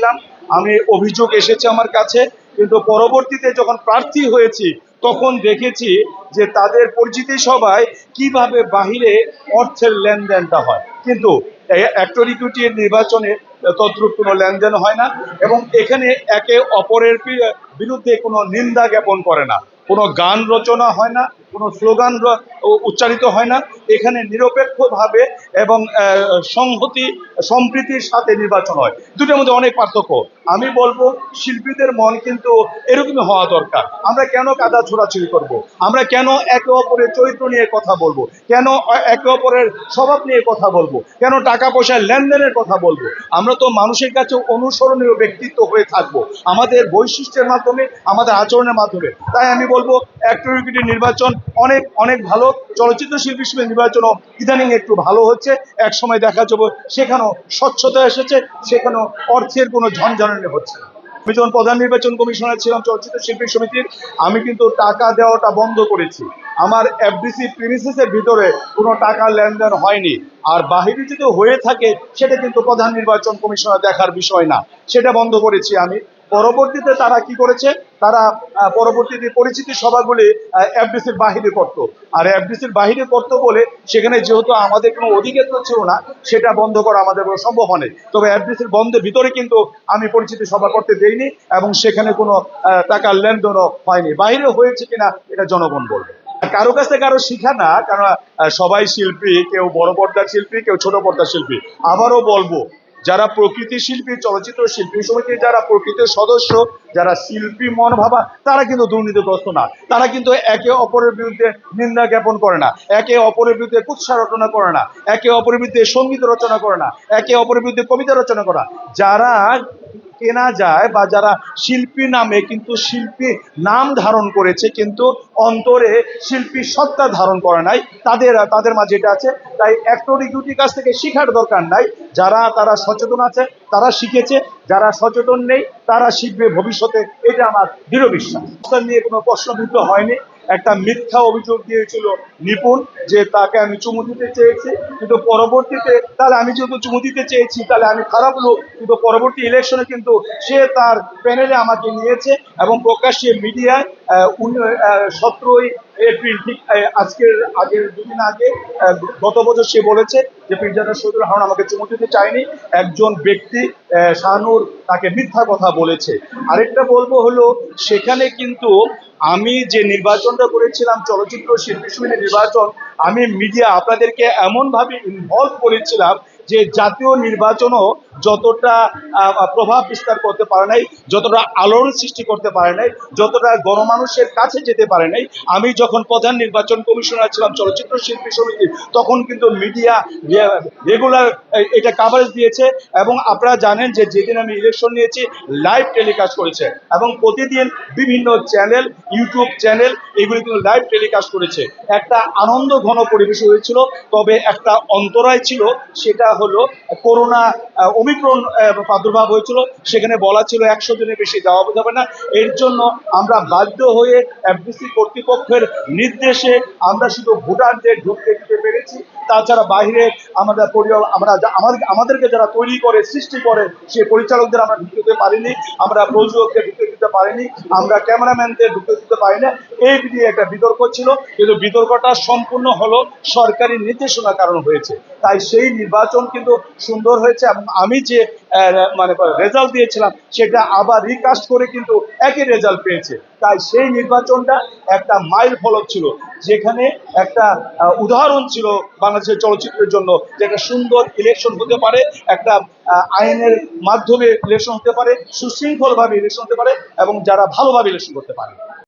করেছিলাম, আমি অভিযোগ এসেছে আমার কাছে, কিন্তু পরবর্তীতে যখন প্রার্থী হয়েছি, তখন দেখেছি যে তাদের পরিচিতি সবাই কীভাবে বাহিরে অর্থের লেনদেনটা হয়। কিন্তু অ্যাক্টরিকিউটির নির্বাচনে তদ্রুপ কোনো লেনদেন হয় না এবং এখানে একে অপরের বিরুদ্ধে কোনো নিন্দা জ্ঞাপন করে না। কোনো গান রচনা হয় না কোনো স্লোগান উচ্চারিত হয় না। এখানে নিরপেক্ষভাবে এবং সংহতি, সম্প্রীতির সাথে নির্বাচন হয়। দুটোর মধ্যে অনেক পার্থক্য। আমি বলব, শিল্পীদের মন কিন্তু এরকমই হওয়া দরকার। আমরা কেন কাদা ছোড়াছুড়ি করব। আমরা কেন একে অপরের চরিত্র নিয়ে কথা বলব? কেন একে অপরের স্বভাব নিয়ে কথা বলব? কেন টাকা পয়সার লেনদেনের কথা বলব? আমরা তো মানুষের কাছে অনুসরণীয় ব্যক্তিত্ব হয়ে থাকব। আমাদের বৈশিষ্ট্যের মাধ্যমে, আমাদের আচরণের মাধ্যমে। তাই আমি বলব অ্যাক্টরিকিটি নির্বাচন, অনেক অনেক ভালো চলচ্চিত্র শিল্পী হিসেবে নির্বাচনও ইদানিং একটু ভালো হচ্ছে। এক সময় দেখা যাবে, সেখানেও স্বচ্ছতা এসেছে, সেখানেও অর্থের কোনো ঝনঝনানি হচ্ছে আমি যখন প্রধান নির্বাচন কমিশনার ছিলাম চলচ্চিত্র শিল্পী সমিতির, আমি কিন্তু টাকা দেওয়াটা বন্ধ করেছি। আমার এফডিসি প্রিমিসেসের ভিতরে কোনো টাকা লেনদেন হয়নি। আর বাহিরে যদি হয়ে থাকে, সেটা কিন্তু প্রধান নির্বাচন কমিশনার দেখার বিষয় না। সেটা বন্ধ করেছি আমি। পরবর্তীতে তারা কি করেছে? তারা পরবর্তীতে পরিচিতি সভাগুলি এফডিসির বাহিরে করত। আর এফডিসির বাহিরে করতো বলে সেখানে যেহেতু আমাদের কোনো অধিক্ষেত্র ছিল না, সেটা বন্ধ করা আমাদের কোনো সম্ভব হয়নি। তবে এফডিসির বন্ধের ভিতরে কিন্তু আমি পরিচিতি সভা করতে দেইনি এবং সেখানে কোনো টাকার লেনদেনও হয়নি। বাইরে হয়েছে কিনা এটা জনগণ বলবে। কারও কাছে কারও শিখা না কারণ সবাই শিল্পী, কেউ বড় পর্দার শিল্পী, কেউ ছোট পর্দার শিল্পী। আবারও বলব যারা প্রকৃতি শিল্পী, চলচ্চিত্র শিল্পী সমিতির যারা প্রকৃতির সদস্য, যারা শিল্পী মন ভাবা, তারা কিন্তু দুর্নীতিগ্রস্ত না। তারা কিন্তু একে অপরের বিরুদ্ধে নিন্দা জ্ঞাপন করে না, একে অপরের বিরুদ্ধে কুৎসা রচনা করে না, একে অপরের বিরুদ্ধে সংগীত রচনা করে না, একে অপরের বিরুদ্ধে কবিতা রচনা করা যারা কেনা যায় বা যারা শিল্পী নামে কিন্তু শিল্পী নাম ধারণ করেছে কিন্তু অন্তরে শিল্পী সত্তা ধারণ করে নাই, তাদের তাদের মাঝে এটা আছে। তাই অ্যাক্টর ইকুইটির কাছ থেকে শেখার দরকার নাই। যারা, তারা সচেতন আছে, তারা শিখেছে। যারা সচেতন নেই, তারা শিখবে ভবিষ্যতে। এটা আমার দৃঢ় বিশ্বাস। নিয়ে কোনো প্রশ্নবিদ্ধ হয়নি। একটা মিথ্যা অভিযোগ দিয়েছিল নিপুণ যে তাকে আমি চুমু দিতে চেয়েছি, কিন্তু পরবর্তীতে তাহলে আমি যেহেতু চুমু দিতে চেয়েছি, তাহলে আমি খারাপ লোক, কিন্তু পরবর্তী ইলেকশনে কিন্তু সে তার প্যানেলে আমাকে নিয়েছে এবং প্রকাশ্যে মিডিয়ায় সতেরোই এপ্রিল, ঠিক আজকের, আগের দুদিন আগে গত বছর সে বলেছে যে পিরজাদা শহীদুল হারুন আমাকে চুমু দিতে চায়নি, একজন ব্যক্তি শাহানুর তাকে মিথ্যা কথা বলেছে। আরেকটা বলব হলো, সেখানে কিন্তু আমি যে নির্বাচনটা করেছিলাম, চলচ্চিত্র শিল্পী সমিতির নির্বাচন, আমি মিডিয়া আপনাদেরকে এমনভাবে ইনভলভ করেছিলাম যে জাতীয় নির্বাচনও যতটা প্রভাব বিস্তার করতে পারে নাই, যতটা আলোড়ন সৃষ্টি করতে পারে নাই, যতটা গণমানুষের কাছে যেতে পারে নাই, আমি যখন প্রধান নির্বাচন কমিশনার ছিলাম, চলচ্চিত্র শিল্পী সমিতি, তখন কিন্তু মিডিয়া রেগুলার এটা কাভারেজ দিয়েছে এবং আপনারা জানেন যে যেদিন আমি ইলেকশন নিয়েছি লাইভ টেলিকাস্ট করেছে এবং প্রতিদিন বিভিন্ন চ্যানেল ইউটিউব চ্যানেল এগুলি কিন্তু লাইভ টেলিকাস্ট করেছে। একটা আনন্দ ঘন পরিবেশ হয়েছিল, তবে একটা অন্তরায় ছিল, সেটা হলো করোনা ওমিক্রন প্রাদুর্ভাব হয়েছিল, সেখানে বলা ছিল একশো দিনের বেশি যাওয়া যাবে না। এর জন্য আমরা বাধ্য হয়ে এফডিসি কর্তৃপক্ষের নির্দেশে আমরা শুধু ঢুকতে দিতে পেরেছি। তাছাড়া বাইরে আমাদের পরিবার, আমরা আমাদের, আমাদেরকে যারা তৈরি করে, সৃষ্টি করে, সেই পরিচালকদের আমরা ঢুকতে পারিনি। আমরা প্রযোজকদের ঢুকতে দিতে পারিনি। আমরা ক্যামেরাম্যানদের ঢুকতে দিতে পারি না এই নিয়ে একটা বিতর্ক ছিল, কিন্তু বিতর্কটা সম্পূর্ণ হলো সরকারি নির্দেশনার কারণ হয়েছে। তাই সেই নির্বাচন কিন্তু সুন্দর হয়েছে এবং আমি যে মানে রেজাল্ট দিয়েছিলাম, সেটা আবার রিকাস্ট করে কিন্তু একই রেজাল্ট পেয়েছে। তাই সেই নির্বাচনটা একটা মাইল ফলক ছিল, যেখানে একটা উদাহরণ ছিল বাংলাদেশের চলচ্চিত্রের জন্য, যে একটা সুন্দর ইলেকশন হতে পারে, একটা আইনের মাধ্যমে ইলেকশন হতে পারে, সুশৃঙ্খলভাবে ইলেকশন হতে পারে, এবং যারা ভালোভাবে ইলেকশন করতে পারে।